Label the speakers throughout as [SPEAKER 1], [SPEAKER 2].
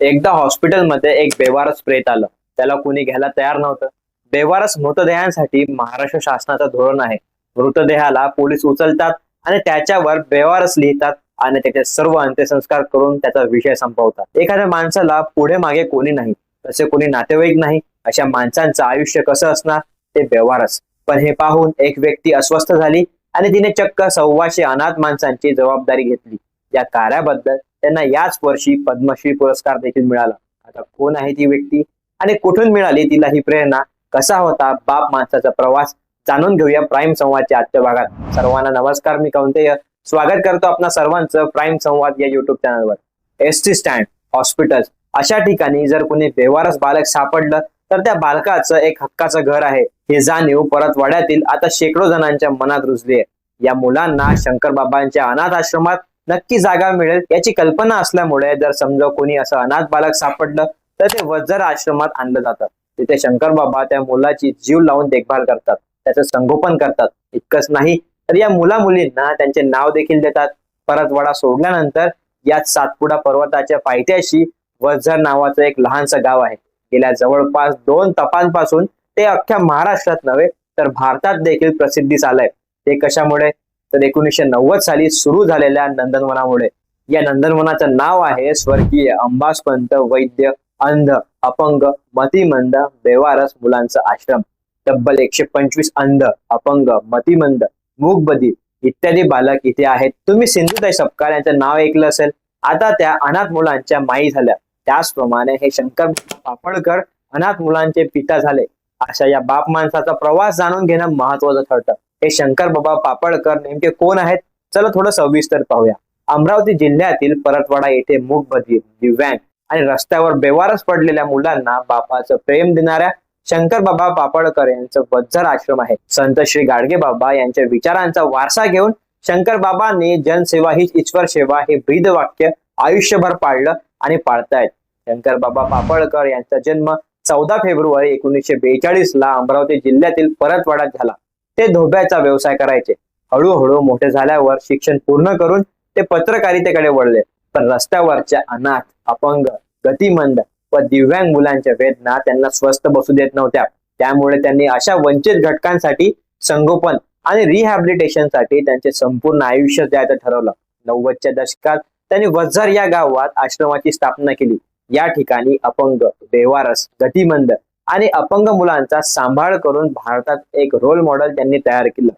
[SPEAKER 1] एकदा हॉस्पिटलमध्ये एक बेवारस प्रेत आलं. त्याला कुणी घ्यायला तयार नव्हतं. बेवारस मृतदेहांसाठी महाराष्ट्र शासनाचं धोरण आहे. मृतदेहाला पोलीस उचलतात आणि त्याच्यावर बेवारस लिहितात आणि त्याचे सर्व अंत्यसंस्कार करून त्याचा विषय संपवतात. एखाद्या माणसाला पुढे मागे कोणी नाही. तसे कोणी नातेवाईक नाही. अशा माणसांचं आयुष्य कसं असणार? ते बेवारस. पण हे पाहून एक व्यक्ती अस्वस्थ झाली आणि तिने चक्क सव्वाशे अनाथ माणसांची जबाबदारी घेतली. या कार्याबद्दल त्यांना याच वर्षी पद्मश्री पुरस्कार देखील मिळाला. आता कोण आहे ती व्यक्ती? आणि कुठून मिळाली तिला ही प्रेरणा? कसा होता बाप माणसाचा प्रवास? जाणून घेऊया प्राईम संवादच्या आजच्या भागात. सर्वांना नमस्कार मी कौंतेय. स्वागत करतो आपणा सर्वांचं प्राईम संवाद या युट्यूब चॅनलवर एस टी स्टँड हॉस्पिटल अशा ठिकाणी जर कोणी बेवारस बालक सापडलं तर त्या बालकाचं एक हक्काचं घर आहे. हे जाणीव परत वाड्यातील आता शेकडो जणांच्या मनात रुजली आहे. या मुलांना शंकर बाबांच्या अनाथ आश्रमात नक्की जागा मिळेल याची कल्पना असल्यामुळे जर समजा कोणी असं अनाथ बालक सापडलं तर ते वज्जर आश्रमात आणलं जातं. तिथे शंकर बाबा त्या मुलाची जीव लावून देखभाल करतात त्याचं संगोपन करतात. इतकंच नाही तर या मुला मुलींना त्यांचे नाव देखील देतात. परतवाडा सोडल्यानंतर या सातपुडा पर्वताच्या पायथ्याशी वज्जर नावाचं एक लहानसं गाव आहे. गेल्या जवळपास दोन तपांपासून ते अख्ख्या महाराष्ट्रात नव्हे तर भारतात देखील प्रसिद्धीस आलंय ते कशामुळे? तर एकोणीसशे नव्वद साली सुरू झालेल्या नंदनवनामुळे. या नंदनवनाचं नाव आहे स्वर्गीय अंबासपंत वैद्य अंध अपंग मतिमंद बेवारस मुलांचा आश्रम. तब्बल एकशे पंचवीस अंध अपंग मतिमंद मूकबदी इत्यादी बालक इथे आहेत. तुम्ही सिंधुताई सपकाळ यांचं नाव ऐकलं असेल. आता त्या अनाथ मुलांच्या माई झाल्या. त्याचप्रमाणे हे शंकर पापडकर अनाथ मुलांचे पिता झाले. अशा या बाप माणसाचा प्रवास जाणून घेणं महत्वाचं ठरतं. हे शंकर बाबा पापडकर नेमके कोण आहेत? चला थोडं सविस्तर पाहूया. अमरावती जिल्ह्यातील परतवाडा येथे मूकबधीर दिव्यांग आणि रस्त्यावर बेवारस पडलेल्या मुलांना बापाचं प्रेम देणाऱ्या शंकर बाबा पापडकर यांचं बज्जर आश्रम आहे. संत श्री गाडगे बाबा यांच्या विचारांचा वारसा घेऊन शंकर बाबांनी जनसेवा हीच ईश्वर सेवा हे ब्रीद वाक्य आयुष्यभर पाळलं आणि पाळतायत. शंकर बाबा पापडकर यांचा जन्म चौदा फेब्रुवारी एकोणीसशे बेचाळीस ला अमरावती जिल्ह्यातील परतवाड्यात झाला. ते धोब्याचा व्यवसाय करायचे. हळूहळू मोठे झाल्यावर शिक्षण पूर्ण करून ते पत्रकारितेकडे वळले. पण रस्त्यावरच्या अनाथ अपंग गतिमंद व दिव्यांग मुलांच्या वेदना त्यांना स्वस्थ बसू देत नव्हत्या. त्यामुळे त्यांनी अशा वंचित घटकांसाठी संगोपन आणि रिहॅबिलिटेशनसाठी त्यांचे संपूर्ण आयुष्य द्यायचं ठरवलं. नव्वदच्या दशकात त्यांनी वझर या गावात आश्रमाची स्थापना केली. या ठिकाणी अपंग बेवारस गतिमंद आणि अपंग मुलांचा सांभाळ करून भारतात एक रोल मॉडेल त्यांनी तयार केलं.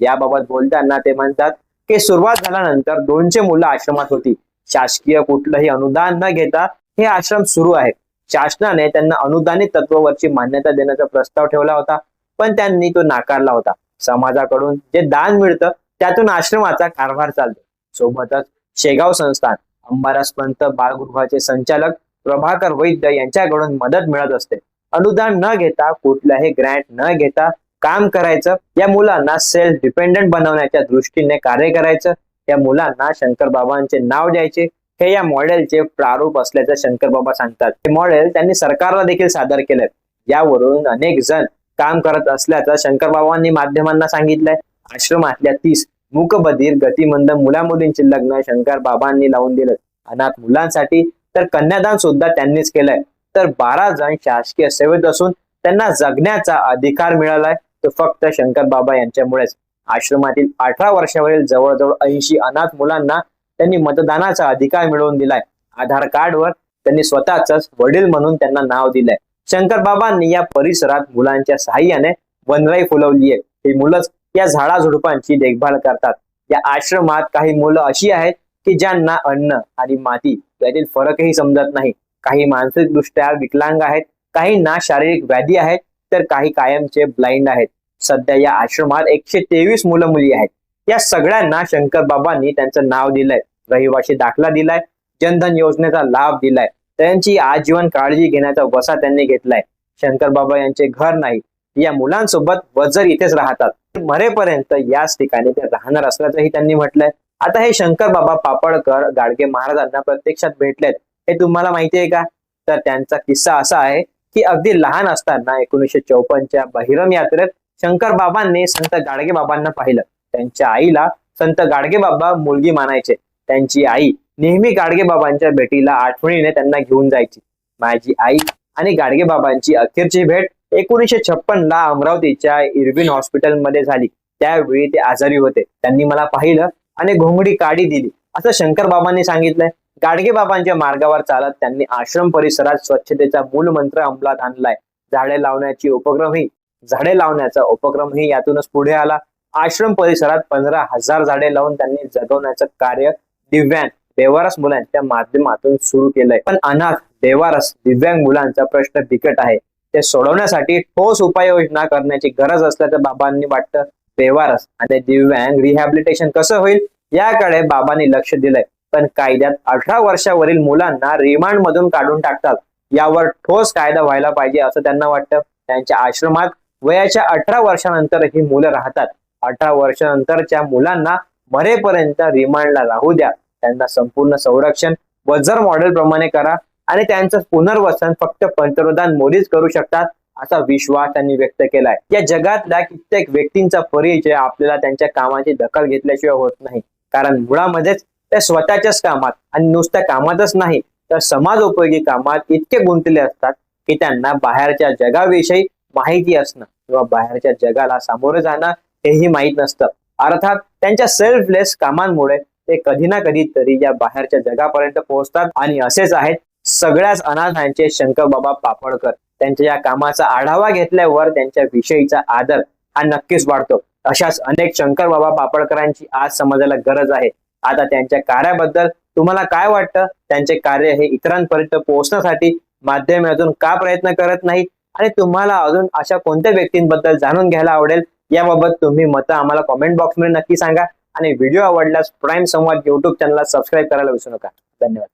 [SPEAKER 1] याबाबत बोलताना ते म्हणतात की सुरुवात झाल्यानंतर दोनशे मुलं आश्रमात होती. शासकीय कुठलंही अनुदान न घेता हे आश्रम सुरू आहे. शासनाने त्यांना अनुदानित तत्वावरची मान्यता देण्याचा प्रस्ताव ठेवला होता पण त्यांनी तो नाकारला होता. समाजाकडून जे दान मिळतं त्यातून आश्रमाचा कारभार चालतो. सोबतच शेगाव संस्थान अंबारास पंत बाळगृहाचे संचालक प्रभाकर वैद्य यांच्याकडून मदत मिळत असते. अनुदान न घेता कुठल्याही ग्रँट न घेता काम करायचं. या मुलांना सेल्फ डिपेंडंट बनवण्याच्या दृष्टीने कार्य करायचं. या मुलांना शंकर बाबांचे नाव द्यायचे. हे या मॉडेलचे प्रारूप असल्याचं शंकर बाबा सांगतात. हे मॉडेल त्यांनी सरकारला देखील सादर केलंय. यावरून अनेक जण काम करत असल्याचं शंकर बाबांनी माध्यमांना सांगितलंय. आश्रमातल्या तीस मुकबधीर गतिमंद मुला मुलींचे लग्न शंकर बाबांनी लावून दिलं. अनाथ मुलांसाठी तर कन्यादान सुद्धा त्यांनीच केलंय. तर बारा जण शासकीय सेवेत असून त्यांना जगण्याचा अधिकार मिळालाय. तो फक्त शंकर बाबा यांच्यामुळेच. आश्रमातील अठरा वर्षावरील जवळजवळ ऐंशी अनाथ मुलांना त्यांनी मतदानाचा अधिकार मिळवून दिलाय. आधार कार्डवर त्यांनी स्वतःच वडील म्हणून त्यांना नाव दिलंय. शंकर बाबांनी या परिसरात मुलांच्या सहाय्याने वनराई फुलवली आहे ही मुलंच या झाडाझुडपांची देखभाल करतात. या आश्रमात काही मुलं अशी आहेत की ज्यांना अन्न आणि माती यातील फरकही समजत नाही. काही मानसिकदृष्ट्या विकलांग आहेत काही ना शारीरिक व्याधी आहेत तर काही कायमचे ब्लाइंड आहेत. सध्या या आश्रमात एकशे तेवीस मुलं मुली आहेत. या सगळ्यांना शंकर बाबांनी त्यांचं नाव दिलंय. रहिवाशी दाखला दिलाय जनधन योजनेचा लाभ दिलाय. त्यांची आजीवन काळजी घेण्याचा वसा त्यांनी घेतलाय. शंकर बाबा यांचे घर नाही. या मुलांसोबत वजर इथेच राहतात. मरेपर्यंत याच ठिकाणी ते राहणार असल्याचंही त्यांनी म्हटलंय. आता हे शंकर बाबा पापडकर गाडगे महाराजांना प्रत्यक्षात भेटलेत. हे तुम्हाला माहिती आहे का? तर त्यांचा किस्सा असा आहे की अगदी लहान असताना एकोणीसशे चौपन्नच्या बहिरम यात्रेत शंकर बाबांनी संत गाडगे बाबांना पाहिलं. त्यांच्या आईला संत गाडगे बाबा मुलगी मानायचे. त्यांची आई नेहमी गाडगेबाबांच्या भेटीला आठवणीने त्यांना घेऊन जायची. माझी आई आणि गाडगेबाबांची अखेरची भेट एकोणीसशे छप्पन ला अमरावतीच्या इरविन हॉस्पिटलमध्ये झाली. त्यावेळी ते आजारी होते. त्यांनी मला पाहिलं आणि घोंगडी काढी दिली. असं शंकर बाबांनी सांगितलंय. गाडगे बाबांच्या मार्गावर चालत त्यांनी आश्रम परिसरात स्वच्छतेचा मूल मंत्र अंमलात आणलाय. झाडे लावण्याची उपक्रमही झाडे लावण्याचा उपक्रमही यातूनच पुढे आला. आश्रम परिसरात पंधरा हजार झाडे लावून त्यांनी जगवण्याचं कार्य दिव्यांग देवारस मुलांच्या माध्यमातून सुरू केलंय. पण अनाथ देवारस दिव्यांग मुलांचा प्रश्न बिकट आहे. ते सोडवण्यासाठी ठोस उपाययोजना करण्याची गरज असल्याचं बाबांनी वाटतं. देवारस आणि दिव्यांग रिहॅबिलिटेशन कसं होईल याकडे बाबांनी लक्ष दिलंय. पण कायद्यात अठरा वर्षावरील मुलांना रिमांड मधून काढून टाकतात. यावर ठोस कायदा व्हायला पाहिजे असं त्यांना वाटतं. त्यांच्या आश्रमात वयाच्या अठरा वर्षानंतर ही मुलं राहतात. अठरा वर्षानंतरच्या मुलांना मरेपर्यंत रिमांडला राहू द्या. त्यांना संपूर्ण संरक्षण वजर मॉडेल प्रमाणे करा आणि त्यांचं पुनर्वसन फक्त पंतप्रधान मोदीच करू शकतात असा विश्वास त्यांनी व्यक्त केलाय. या जगातल्या कित्येक व्यक्तींचा परिचय आपल्याला त्यांच्या कामाची दखल घेतल्याशिवाय होत नाही. कारण मुळामध्येच ते स्वतःच्याच कामात आणि नुसत्या कामातच नाही तर समाज उपयोगी कामात इतके गुंतले असतात की त्यांना बाहेरच्या जगाविषयी माहिती असणं किंवा बाहेरच्या जगाला सामोरं जाणं हेही माहीत नसतं. अर्थात त्यांच्या सेल्फलेस कामांमुळे ते कधी ना कधी तरी या बाहेरच्या जगापर्यंत पोहोचतात आणि असेच आहेत सगळ्याच अनाथांचे शंकर बाबा पापडकर. त्यांच्या या कामाचा आढावा घेतल्यावर त्यांच्या विषयीचा आदर हा नक्कीच वाढतो. अशाच अनेक शंकर बाबा पापडकरांची आज समाजाला गरज आहे. आता त्यांच्या कार्याबद्दल तुम्हाला काय वाटतं? त्यांचे कार्य हे इतरांपर्यंत पोहोचण्यासाठी माध्यमे अजून का प्रयत्न करत नाहीत आणि तुम्हाला अजून अशा कोणत्या व्यक्तींबद्दल जाणून घ्यायला आवडेल? याबाबत तुम्ही मतं आम्हाला कॉमेंट बॉक्समध्ये नक्की सांगा. आणि व्हिडिओ आवडल्यास प्राईम संवाद युट्यूब चॅनलला सबस्क्राईब करायला विसरू नका. धन्यवाद.